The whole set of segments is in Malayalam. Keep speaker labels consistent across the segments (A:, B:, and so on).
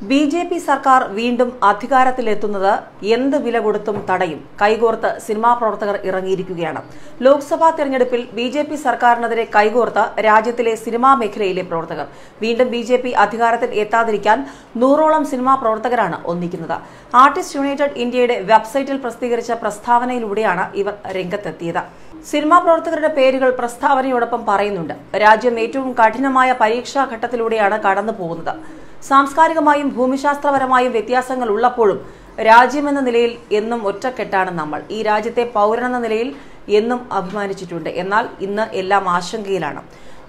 A: ബി ജെ പി സർക്കാർ വീണ്ടും അധികാരത്തിലെത്തുന്നത് എന്ത് വില കൊടുത്തും തടയും. കൈകോർത്ത് സിനിമാ പ്രവർത്തകർ ഇറങ്ങിയിരിക്കുകയാണ്. ലോക്സഭാ തെരഞ്ഞെടുപ്പിൽ ബി ജെ പി സർക്കാരിനെതിരെ കൈകോർത്ത് രാജ്യത്തിലെ സിനിമാ മേഖലയിലെ പ്രവർത്തകർ. വീണ്ടും ബി ജെ പി അധികാരത്തിൽ എത്താതിരിക്കാൻ നൂറോളം സിനിമാ പ്രവർത്തകരാണ് ഒന്നിക്കുന്നത്. ആർട്ടിസ്റ്റ് യുണൈറ്റഡ് ഇന്ത്യയുടെ വെബ്സൈറ്റിൽ പ്രസിദ്ധീകരിച്ച പ്രസ്താവനയിലൂടെയാണ് ഇവർ രംഗത്തെത്തിയത്. സിനിമാ പ്രവർത്തകരുടെ പേരുകൾ പ്രസ്താവനയോടൊപ്പം പറയുന്നുണ്ട്. രാജ്യം ഏറ്റവും കഠിനമായ പരീക്ഷാ ഘട്ടത്തിലൂടെയാണ് കടന്നു പോകുന്നത് സാംസ്കാരികമായും ഭൂമിശാസ്ത്രപരമായും വ്യത്യാസങ്ങൾ ഉള്ളപ്പോഴും രാജ്യമെന്ന നിലയിൽ എന്നും ഒറ്റക്കെട്ടാണ് നമ്മൾ. ഈ രാജ്യത്തെ പൗരനെന്ന നിലയിൽ എന്നും അഭിമാനിച്ചിട്ടുണ്ട്. എന്നാൽ ഇന്ന് എല്ലാം ആശങ്കയിലാണ്.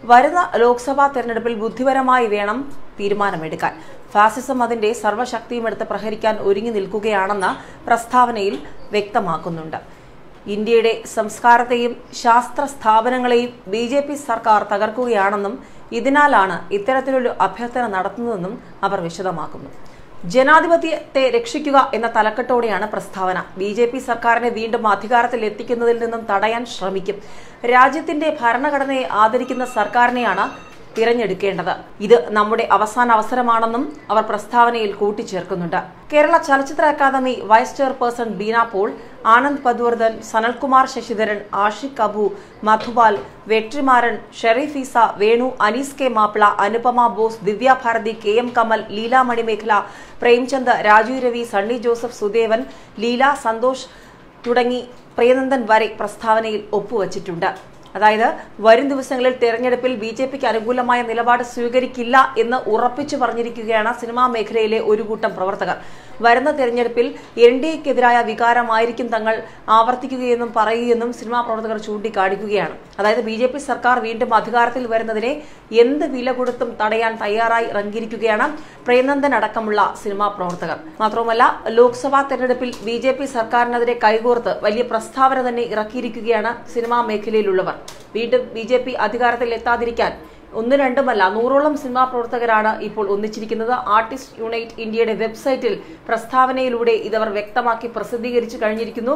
A: വരുന്ന ലോക്സഭാ തെരഞ്ഞെടുപ്പിൽ ബുദ്ധിപരമായി വേണം തീരുമാനമെടുക്കാൻ. ഫാസിസം അതിന്റെ സർവശക്തിയും എടുത്ത് പ്രഹരിക്കാൻ ഒരുങ്ങി നിൽക്കുകയാണെന്ന് പ്രസ്താവനയിൽ വ്യക്തമാക്കുന്നുണ്ട്. ഇന്ത്യയുടെ സംസ്കാരത്തെയും ശാസ്ത്ര സ്ഥാപനങ്ങളെയും ബി സർക്കാർ തകർക്കുകയാണെന്നും ഇതിനാലാണ് ഇത്തരത്തിലൊരു അഭ്യർത്ഥന നടത്തുന്നതെന്നും അവർ വിശദമാക്കുന്നു. ജനാധിപത്യത്തെ രക്ഷിക്കുക എന്ന തലക്കെട്ടോടെയാണ് പ്രസ്താവന. ബി ജെ പി സർക്കാരിനെ വീണ്ടും അധികാരത്തിൽ എത്തിക്കുന്നതിൽ നിന്നും തടയാൻ ശ്രമിക്കും. രാജ്യത്തിന്റെ ഭരണഘടനയെ ആദരിക്കുന്ന സർക്കാരിനെയാണ് തിരഞ്ഞെടുക്കേണ്ടത്. ഇത് നമ്മുടെ അവസാന അവസരമാണെന്നും അവർ പ്രസ്താവനയിൽ കൂട്ടിച്ചേർക്കുന്നുണ്ട്. കേരള ചലച്ചിത്ര academy vice chairperson Beena Paul Anand Patwardhan Sanalkumar Sasidharan Aashiq Abu Madhupal Vetrimaaran ഷെറീഫീസ Venu Anees K Mappila Anupama Bose Divya Bharathi K M Kamal Leela Manimekalai Premchand Rajeev Ravi Sunny Joseph Sudevan Leela Santhosh തുടങ്ങി പ്രിയനന്ദൻ വരെ പ്രസ്താവനയിൽ ഒപ്പുവച്ചിട്ടുണ്ട്. അതായത് വരും ദിവസങ്ങളിൽ തെരഞ്ഞെടുപ്പിൽ ബി ജെ പിക്ക് അനുകൂലമായ നിലപാട് സ്വീകരിക്കില്ല എന്ന് ഉറപ്പിച്ചു പറഞ്ഞിരിക്കുകയാണ് സിനിമാ മേഖലയിലെ ഒരു കൂട്ടം പ്രവർത്തകർ. വരുന്ന തെരഞ്ഞെടുപ്പിൽ എൻ ഡി എക്കെതിരായ വികാരമായിരിക്കും തങ്ങൾ ആവർത്തിക്കുകയെന്നും പറയുകയെന്നും സിനിമാ പ്രവർത്തകർ ചൂണ്ടിക്കാണിക്കുകയാണ്. അതായത് ബി ജെ പി സർക്കാർ വീണ്ടും അധികാരത്തിൽ വരുന്നതിനെ എന്ത് വില കൊടുത്തും തടയാൻ തയ്യാറായി ഇറങ്ങിയിരിക്കുകയാണ് പ്രേനന്ദൻ അടക്കമുള്ള സിനിമാ പ്രവർത്തകർ. മാത്രവുമല്ല ലോക്സഭാ തെരഞ്ഞെടുപ്പിൽ ബി ജെ പി സർക്കാരിനെതിരെ കൈകോർത്ത് വലിയ പ്രസ്താവന തന്നെ ഇറക്കിയിരിക്കുകയാണ് സിനിമാ മേഖലയിലുള്ളവർ. വീണ്ടും ബി ജെ പി അധികാരത്തിൽ എത്താതിരിക്കാൻ ഒന്ന് രണ്ടുമല്ല നൂറോളം സിനിമാ പ്രവർത്തകരാണ് ഇപ്പോൾ ഒന്നിച്ചിരിക്കുന്നത്. ആർട്ടിസ്റ്റ് യുണൈറ്റ് ഇന്ത്യയുടെ വെബ്സൈറ്റിൽ പ്രസ്താവനയിലൂടെ ഇതവർ വ്യക്തമാക്കി പ്രസിദ്ധീകരിച്ചു കഴിഞ്ഞിരിക്കുന്നു.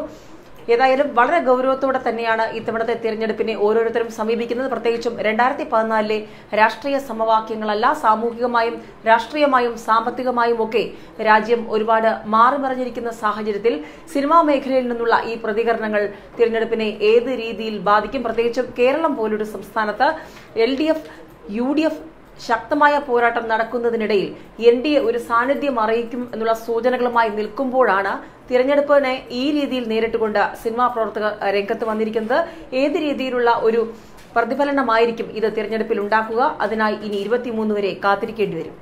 A: ഏതായാലും വളരെ ഗൗരവത്തോടെ തന്നെയാണ് ഇത്തവണത്തെ തിരഞ്ഞെടുപ്പിനെ ഓരോരുത്തരും സമീപിക്കുന്നത്. പ്രത്യേകിച്ചും രണ്ടായിരത്തി പതിനാലിലെ രാഷ്ട്രീയ സമവാക്യങ്ങളല്ല സാമൂഹികമായും രാഷ്ട്രീയമായും സാമ്പത്തികമായും ഒക്കെ രാജ്യം ഒരുപാട് മാറിമറിഞ്ഞിരിക്കുന്ന സാഹചര്യത്തിൽ സിനിമാ മേഖലയിൽ നിന്നുള്ള ഈ പ്രതികരണങ്ങൾ തിരഞ്ഞെടുപ്പിനെ ഏത് രീതിയിൽ ബാധിക്കും? പ്രത്യേകിച്ചും കേരളം പോലൊരു സംസ്ഥാനത്ത് L D F U D F ശക്തമായ പോരാട്ടം നടക്കുന്നതിനിടയിൽ എൻ ഡി എ ഒരു സാന്നിധ്യം അറിയിക്കും എന്നുള്ള സൂചനകളുമായി നിൽക്കുമ്പോഴാണ് തിരഞ്ഞെടുപ്പിനെ ഈ രീതിയിൽ നേരിട്ടുകൊണ്ട് സിനിമാ പ്രവർത്തകർ രംഗത്ത് വന്നിരിക്കുന്നത്. ഏത് രീതിയിലുള്ള ഒരു പ്രതിഫലനമായിരിക്കും ഇത് തിരഞ്ഞെടുപ്പിൽ ഉണ്ടാക്കുക? അതിനായി ഇനി ഇരുപത്തിമൂന്ന് വരെ കാത്തിരിക്കേണ്ടി വരും.